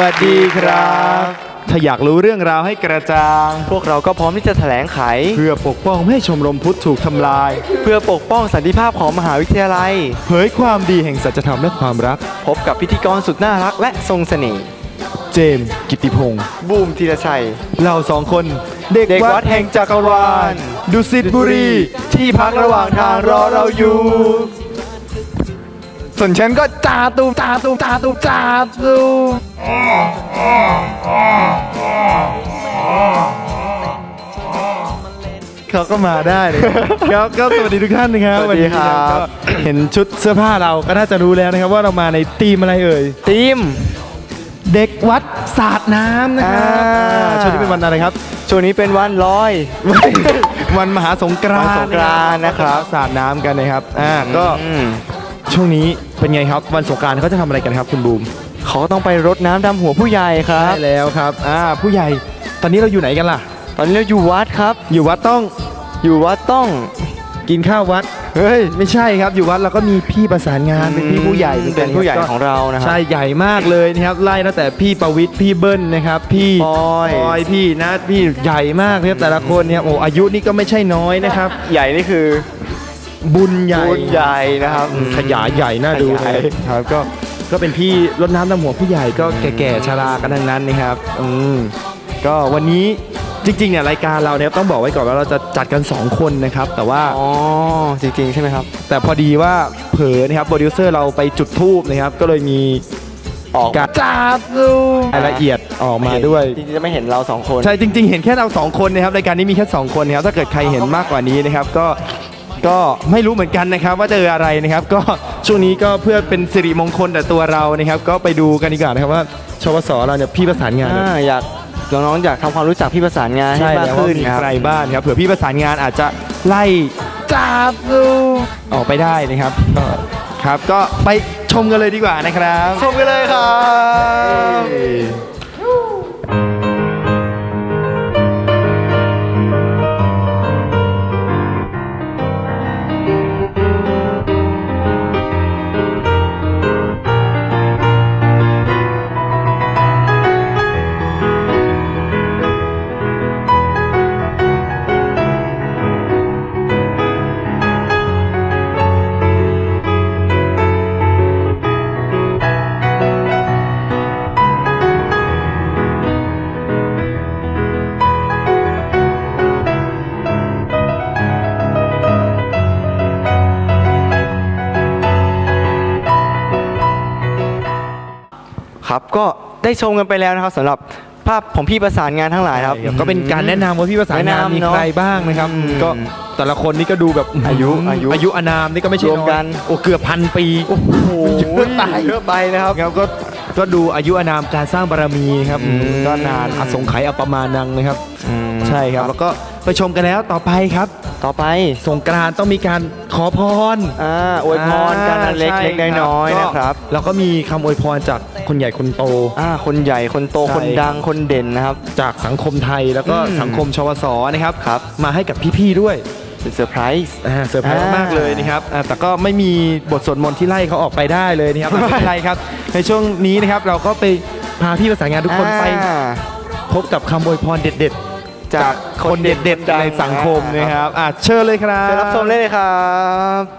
วัสดีครับ ถ้าอยากรู้เรื่องราวให้กระจ่าง พวกเราก็พร้อมที่จะแถลงไข เพื่อปกป้องไม่ให้ชมรมพุทธถูกทำลาย เพื่อปกป้องสันติภาพของมหาวิทยาลัย เผยความดีแห่งสัจธรรมและความรัก พบกับพิธีกรสุดน่ารักและทรงเสน่ห์เจมส์กิติพงศ์บูมธีรชัย เราสองคน เด็กเด็กวัวัดดแห่แห่งงจัจักกรรวาวาล ลดุสิตบุรี ที่พักระหว่างทางรอเราอยู่ ส่วนฉันก็จ่าตูมจ่าตูมจ่าตูมจ่าตูมเขาก็มาได้เลย ครับก็สวัสดีทุกท่านนะครับสวัสดีครับ นนี้ก็เห็นชุดเสื้อผ้าเราก็น่าจะรู้แล้วนะครับว่าเรามาในธีมอะไรเอ่ย ทีม เด็กวัดสาดน้ำนะครับอ่า อ่าช่วงนี้เป็นวันอะไรครับ ช่วงนี้เป็นวันลอย วันมหาสงกรานต์วันสงกรานต์นะครับสาดน้ำกันนะครับ อ่าก็อืม ช่วงนี้เป็นไงครับวันสงกรานต์เขาจะทำอะไรกันครับคุณบูมเขาต้องไปรดน้ำดำหัวผู้ใหญ่ครับ ใช่แล้วครับ อ่าผู้ใหญ่ตอนนี้เราอยู่ไหนกันล่ะ ตอนนี้เราอยู่วัดครับ อยู่วัดต้องอยู่วัดต้อง กินข้าววัด เฮ้ย ไม่ใช่ครับ อยู่วัดเราก็มีพี่ประสานงานเป็นพี่ผู้ใหญ่หมือกัเป็นผู้ใหญ่ก็ของเรานะครัใช่ใหญ่มากเลยนะครับไล่ตั้งแต่พี่ประวิทย์พี่เบิ้ลนะครับ พี่ปอย ปอยพี่นัทพี่ใหญ่มากครับแต่ละคนเนี่ยโอ้อายุนี่ก็ไม่ใช่น้อยนะครับ ใหญ่นี่คือ บุญใหญ่บุญใหญ่นะครับอืมขยายใหญ่น่าดูขยายเลยครับก็ก็เป็นพี่รดน้ำดำหัวผู้ใหญ่ก็แก่ๆชรากันทั้งนั้นนะครับอืมก็วันนี้จริงๆเนี่ยรายการเราเนี่ยต้องบอกไว้ก่อนว่าเราจะจัดกัน 2 คนนะครับ แต่ว่า อ๋อจริงๆใช่ไหมครับ แต่พอดีว่าเผลอนะครับโปรดิวเซอร์เราไปจุดทูบนะครับ ก็เลยมีออกการจับดูรายละเอียดออกมาด้วย จริงๆจะไม่เห็นเราสองคน ใช่จริง ๆ เห็นแค่เราสองคนนะครับรายการนี้มีแค่สองคนนะครับถ้าเกิดใครเห็นมากกว่านี้นะครับ ก็ ก็ไม่รู้เหมือนกันนะครับว่าเจออะไรนะครับ ก็ช่วงนี้ก็เพื่อเป็นสิริมงคลแต่ตัวเรานะครับ ก็ไปดูกันดีกว่านะครับว่าชวสเราเนี่ยพี่ประสานงานเนี่ย อ่าอยากน้องๆอยากทำความรู้จักพี่ประสานงานให้ใช่มากแล้วว่าขึ้นมีครับ ใครบ้างครับเผื่อพี่ประสานงานอาจจะไล่จับดูออกไปได้นะครับก็ครับก็ไปชมกันเลยดีกว่านะครับ ชมกันเลยครับ ก็ได้ชมกันไปแล้วนะครับสำหรับภาพของพี่ประสานงานทั้งหลายครับ ก็เป็นการแนะนำว่าพี่ประสานงานแนะนำมีเนอะใครบ้างนะครับ อืมก็แต่ละคนนี่ก็ดูแบบอายุอายุอายุอานามนี่ก็ไม่ใช่รวมกัน อยโอ้เกือบพันปี โอ้โหเยอะไป เยอะไปนะครับ ครับก็ก็ดูอายุอานามการสร้างบารมีครับอืม ก็นานอสงไขยอปมานังนะครับอืมใช่ครับ แล้วก็ไปชมกันแล้วต่อไปครับ ต่อไปสงกรานต์ต้องมีการขอพรอ่าอวยพรกันอันเล็กใช่เล็กน้อยๆก็นะครับ แล้วก็มีคำอวยพรจากคนใหญ่คนโต อ่าคนใหญ่คนโตใช่ คนดังคนเด่นนะครับ จากสังคมไทยแล้วก็อืมสังคมชวสนะครับ ครับ มาให้กับพี่ๆด้วยเป็นเซอร์ไพรส์ อ่าเซอร์ไพรส์อ่าม มากเลยนะครับอ่าแต่ก็ไม่มีบทสวดมนต์ที่ไล่เขาออกไปได้เลยนะครับไม่เป็นไรครับ ในช่วงนี้นะครับเราก็ไปพาพี่ประสานงานทุกคนไป อ่า พบกับคำอวยพรเด็ดๆ จากคนเด็ดๆในสังคมนะครับอะเชิญเลยครับ เชิญรับชมได้เลยครับ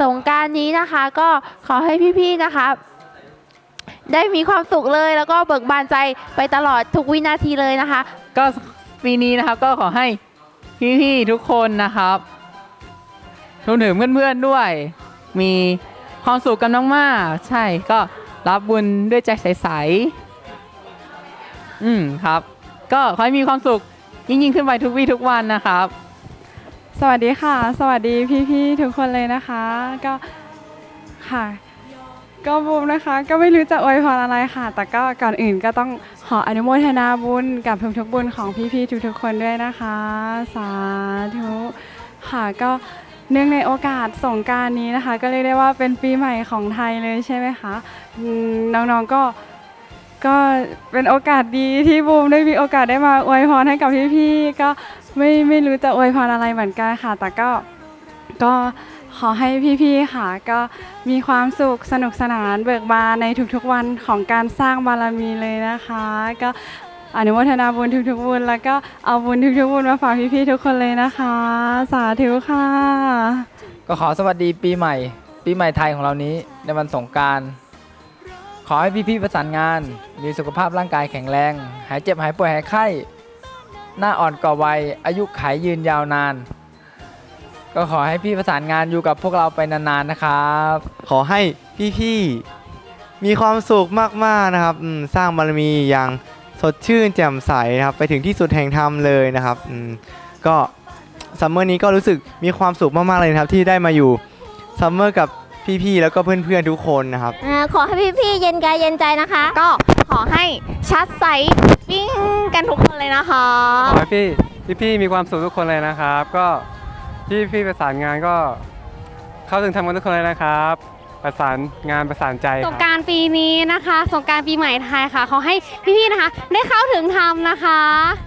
สงการนี้นะคะก็ขอให้พี่ๆนะคะ ได้มีความสุขเลยแล้วก็เบิกบานใจไปตลอดทุกวินาทีเลยนะคะ ก็ปีนี้นะครับก็ขอให้พี่ๆทุกคนนะครับรวมถึงเพื่อนๆด้วย มีความสุขกันมากๆใช่ก็รับบุญด้วยใจใสๆอืมครับ ก็ขอให้มีความสุขยิ่งๆขึ้นไปทุกวี่ทุกวันนะครับ สวัสดีค่ะ สวัสดีพี่ๆทุกคนเลยนะคะ ก็ค่ะ ก็บูมนะคะ ก็ไม่รู้จะอวยพรอะไรค่ะ แต่ก็ก่อนอื่นก็ต้องขออนุโมทนาบุญกับทุกๆบุญของพี่ๆทุกๆคนด้วยนะคะ สาธุค่ะก็เนื่องในโอกาสสงการนี้นะคะ ก็เรียกได้ว่าเป็นปีใหม่ของไทยเลยใช่ไหมคะน้องๆก็ก็เป็นโอกาสดีที่บูมได้มีโอกาสได้มาอวยพรให้กับพี่ๆก็ ไม่ไม่รู้จะอวยพรอะไรเหมือนกันค่ะ แต่ก็ก็ขอให้พี่ๆค่ะ ก็มีความสุขสนุกสนานเบิกบานในทุกๆวันของการสร้างบารมีเลยนะคะ ก็อนุโมทนาบุญทุกๆบุญแล้วก็เอาบุญทุกๆบุญมาฝากพี่ๆทุกคนเลยนะคะ สาธุค่ะ ก็ขอสวัสดีปีใหม่ ปีใหม่ไทยของเรานี้ในวันสงกรารขอให้พี่ๆประสานงาน มีสุขภาพร่างกายแข็งแรง หายเจ็บหายป่วยหายไข้ หน้าอ่อนก่อวัย อายุขัยยืนยาวนาน ก็ขอให้พี่ประสานงานอยู่กับพวกเราไปนานๆนะครับ ขอให้พี่ๆมีความสุขมากๆนะครับอืมสร้างบารมีอย่างสดชื่นแจ่มใสนะครับ ไปถึงที่สุดแห่งธรรมเลยนะครับอืมก็ซัมเมอร์นี้ก็รู้สึกมีความสุขมากๆเลยนะครับ ที่ได้มาอยู่ซัมเมอร์กับพี่ๆแล้วก็เพื่อนๆทุกคนนะครับ อ่าขอให้พี่ๆเย็นกายเย็นใจนะคะ ก็ขอให้ชัดใส ปิ้งกันทุกคนเลยนะคะ ขอให้พี่พี่พี่มีความสุขทุกคนเลยนะครับ ก็พี่พี่ประสานงานก็เข้าถึงทำกันทุกคนเลยนะครับ ประสานงานประสานใจคสรับงกรารปีนี้นะคะ สงกรารปีใหม่ไทยค่ะ ขอให้พี่ๆนะคะ ได้เข้าถึงธรรมนะคะ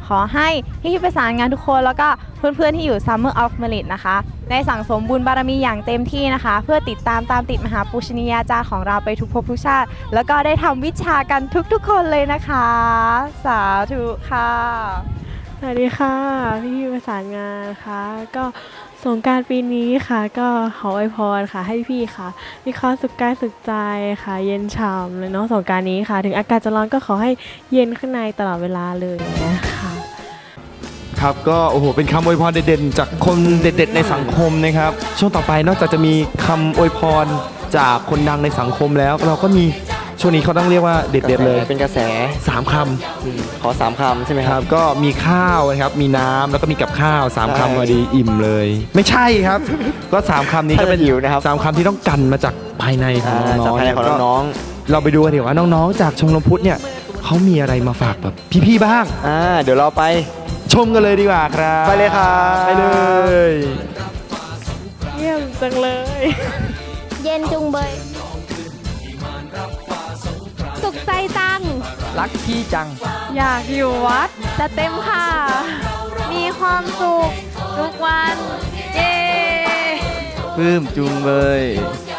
ขอให้พี่ที่ประสานงานทุกคนแล้วก็เพื่อนๆที่อยู่ Summer of Merit นะคะ ได้สั่งสมบุญบารมีอย่างเต็มที่นะคะ เพื่อติดตามตามติดมหาปุชนียาจารย์ของเราไปทุกภพทุกชาติ แล้วก็ได้ทำวิชากันทุกๆคนเลยนะคะ สาธุค่ะ สวัสดีค่ะ พี่พี่ประสานงานค่ะ ก็ สงการปีนี้ค่ะ ก็ขออวยพรค่ะ ให้พี่ค่ะ มีความสุขกายสุขใจค่ะ เย็นฉ่ำเลยเนาะสงการนี้ค่ะ ถึงอากาศจะร้อนก็ขอให้เย็นข้างในตลอดเวลาเลยนะคะครับก็โอ้โหเป็นคำอวยพรเด่นๆ จากคนเด็ดๆในสังคมนะครับ ช่วงต่อไปนอกจากจะมีคำอวยพรจากคนดังในสังคมแล้ว เราก็มี ช่วงนี้เขาต้องเรียกว่าเด็ดๆเลยเป็นกระแสสามคอืมขอสามคำใช่ไหมำคครัรับบ ก็มีข้าวนะครับมีน้ำแล้วก็มีกับข้าวสามใช่คำพอดีอิ่มเลย ไม่ใช่ครับ ก็สามคำนี้ก็เป็นถ้าจะหิวนะครับ สามคำที่ต้องกันมาจากภายในของอ่าน้จากองๆภายในของก็ น้องเราไปดูกันดีกว่าน้องๆ จากชมรมพุทธเนี่ยเขามีอะไรมาฝากแบบพี่ๆ บ้าง ๆอ่าเดี๋ยวเราไป ชมกันเลยดีกว่าครับไปเลยครับ ไปเลย เยี่ยมจังเลย เย็นจุงเบย สุขใจจัง รักพี่จัง อยากอยู่วัดจะเต็มค่ะ มีความสุขทุกวัน เย้ปลื้มจุงเบย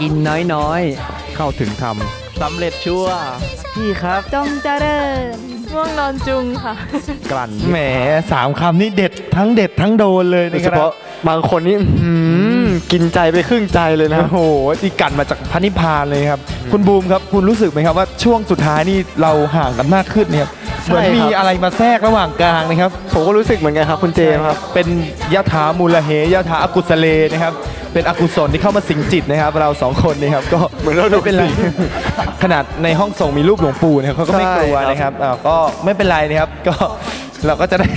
กินน้อยๆ เข้าถึงธรรมสำเร็จชัวร์พี่ครับ จงเจริญง่วงนอนจุงค่ะ กลั่นแหมสามคำนี่เด็ดทั้งเด็ดทั้งโดนเลยโดนะยคเฉรับ พาะบางคนนี่อื้อหือ กินใจไปครึ่งใจเลยนะ โอ้โหที่กันมาจากพระนิพพานเลยครับ คุณบูมครับคุณรู้สึกไหมครับว่าช่วงสุดท้ายนี่เราห่างกันมากขึ้นเนี่ยครับใช่เหมือนมีครับอะไรมาแทรกระหว่างกลางนะครับ ผมก็รู้สึกเหมือนกันครับคุณเจมส์ครับ เป็นยะถามูลเหยะถาอกุศเลนะครับ เป็นอกุศลที่เข้ามาสิงจิตนะครับ เราสองคนนะครับก็เหมือนเราโดนไม่เป็นไรสิงขนาดในห้องส่งมีรูปหลวงปู่นะครับเขาก็ไม่กลัวใช่ครับนะครับอ่าก็ไม่เป็นไรนะครับก็เราก็จะได้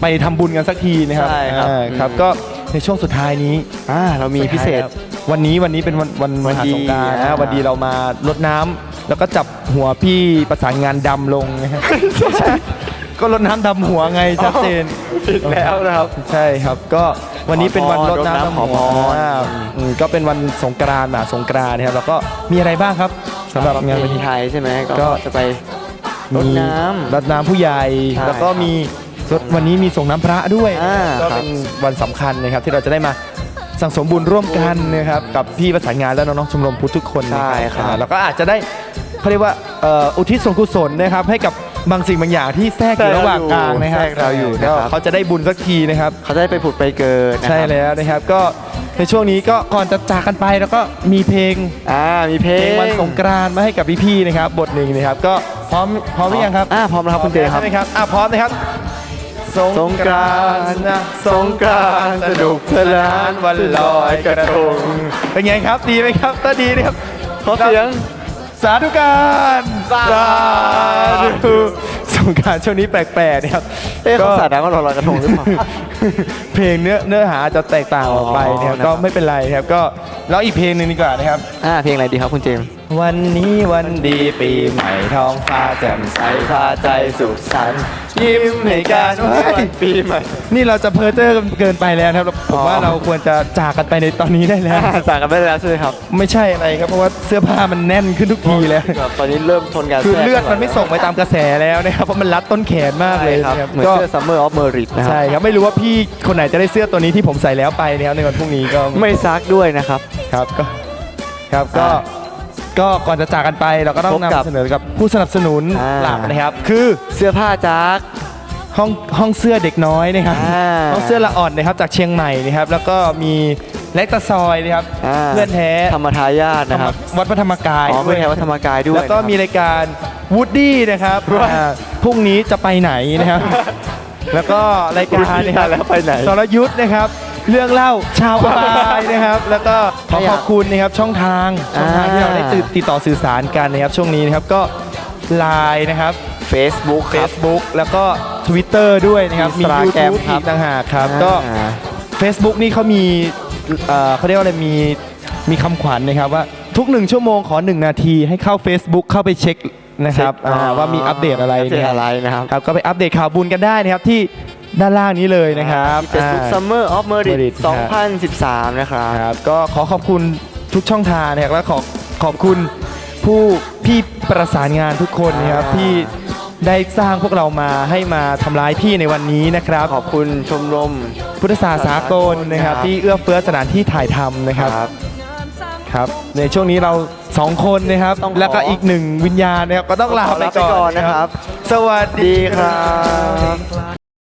ไปทำบุญกันสักทีนะครับใช่ครับอ่าครับอืมก็ ในช่วงสุดท้ายนี้อ่าเรามีพิเศษ วันนี้วันนี้เป็นวันวันมหาสงกรารวันดีนะอ่า วันดีเรามารดน้ำแล้วก็จับหัวพี่ประสานงานดำลงนะฮะก็รดน้ำดำหัวไงชัดเจนผิดแล้วนะครับ ใช่ครับก็วันนี้เป็นวันรดน้ำรดน้ำดำขอหัพวรอ่าอืมก็เป็นวันสงกรานต์มหาสงกรานต์นะครับแล้วก็มีอะไรบ้างครับสำหรับงานปวันระเทศนี้ ไทยใช่ไหมก็ก็ จะไปรดน้ำ รดน้ำผู้ใหญ่ ใช่แล้วก็มี วันนี้มีส่งน้ำพระด้วยอ่าก็ครับ เป็นวันสำคัญนะครับที่เราจะได้มาสั่งสมบุญร่วมกันนะครับกับพี่ประสานงานและน้องๆชมรมพุทธทุกคนนะใช่ครับ อ่าแล้วก็อาจจะได้เขาเรียกว่าเอ่ออุทิศส่วนกุศลนะครับให้กับบางสิ่งบางอย่างที่แทรกอยู่ระหว่างกลางนะครับแทรกเราอยู่นะก็ครับ เขาจะได้บุญสักทีนะครับ เขาจะได้ไปผุดไปเกิดนะครับใช่แล้วนะครับก็ในช่วงนี้ก็ก่อนจะจากกันไปแล้วก็มีเพลงอ่ามีเพลเพลงงวันสงกรานต์มาให้กับพี่ๆนะครับ บทหนึ่งนะครับ ก็พร้อมพร้อมหรือยังครับอ่าพร้อมแล้วครับคุณเจครับ ใช่ไหมครับอะพร้อมนะครับ สงกรานต์นะสงกรานต์สนุกสนานวันลอยกระทงเป็นไงครับดีไหมครับถ้าดีนะครับขอเสียงสาธุการสาธุสงกรารช่วงนี้แปลกๆนะครับเอ๊ะเขาสาดน้ำกันลอยกระทงหรือเปล่าเพลงเนื้อเนื้อหาจะแตกต่างออกไปนะครับอ๋อนะครับก็ไม่เป็นไรนะครับก็แล้วอีกเพลงหนึ่งดีกว่านะครับอ่าเพลงอะไรดีครับคุณเจมส์วันนี้วันดีปีใหม่ท้องฟ้าแจ่มใสพาใจสุขสันต์ ยิ้มให้กันวันปีใหม่ นี่เราจะเพ้อเจ้อเกินไปแล้วนะครับผมว่าเราควรจะจากกันไปในตอนนี้ได้แล้ว สั่งกันไม่ได้แล้วใช่ไหมครับไม่ใช่อะไรครับเพราะว่าเสื้อผ้ามันแน่นขึ้นทุกทีแล้วตอนนี้เริ่มทนการคือเลือดมันไม่ส่งไปตามกระแสแล้วนะครับเพราะมันรัดต้นแขนมากเลยใช่ครับ นะครับเหมือนก็เสื้อ Summer of Merit นะครัใช่ครับไม่รู้ว่าพี่คนไหนจะได้เสื้อตัวนี้ที่ผมใส่แล้วไปนะครับในวันพรุ่งนี้ก็ไม่ซักด้วยนะครับ ครับก็ครับก็อ่า ก็ก่อนจะจากกันไปเราก็ต้องพบกับนำเสนอกับผู้สนับสนุนอ่า หลักนะครับ คือเสื้อผ้าจาก ห้องห้องเสื้อเด็กน้อยนะครับอ่าห้องเสื้อละอ่อนนะครับจากเชียงใหม่นะครับ แล้วก็มีเล็กตะซอยนะครับอ่าเพื่อนแท้ธรรมทายาทนะครับวัดพระธรรมกายอ๋อด้ไม่วยใช่วัดธรรมกายด้วยแล้วก็มีนะครับ รายการวูดดี้นะครับอ่าพรุ่งนี้จะไปไหนนะครับ แล้วก็รายการนะครับแล้วไปไหน สรยุทธ์นะครับ เรื่องเล่าชาวอบายนะครับ แล้วก็ขอขอบคุณนะครับช่องทางช่องทางที่เราได้ติดติดต่อสื่อสารกันนะครับช่วงนี้นะครับก็ไลน์นะครับ Facebook ครับ Facebook แล้วก็ Twitter ด้วยนะครับมี Instagram YouTube ครัอีบ กต่างหากครับก็ อ่า Facebook นี่เขามีเอ่อเขาเรียกว่าอะไรมีมีคำขวัญนะครับว่าทุกหนึ่งชั่วโมงขอ 1 นาทีให้เข้า Facebook เข้าไปเช็คนะครับเช็คอ่าว่ามีอัปเดตอะไรอัปเดตนะคบอะไรนะครับ ครับก็ไปอัปเดตข่าวบุญกันได้นะครับที่ ด้านล่างนี้เลยนะครับที่ Facebook อ่า Summer of Merit Merit 2013 นะครับครับ ก็ขอขอบคุณทุกช่องทางนะครับและขอขอบคุณผู้พี่ประสานงานทุกคนนะครับอ่าที่ได้สร้างพวกเรามาให้มาทำร้ายพี่ในวันนี้นะครับ ขอบคุณชมรม พุทธศาสนาสากลนะครับครับ ที่เอื้อเฟื้อสถานที่ถ่ายทำนะครับครับ ในช่วงนี้เราสองคนนะครับต้องขอแล้วก็อีกหนึ่งวิญญาณนะครับ ก็ต้องลาไปขอลาไปก่ก่ออนนนะครับ สวัสดีดีครับ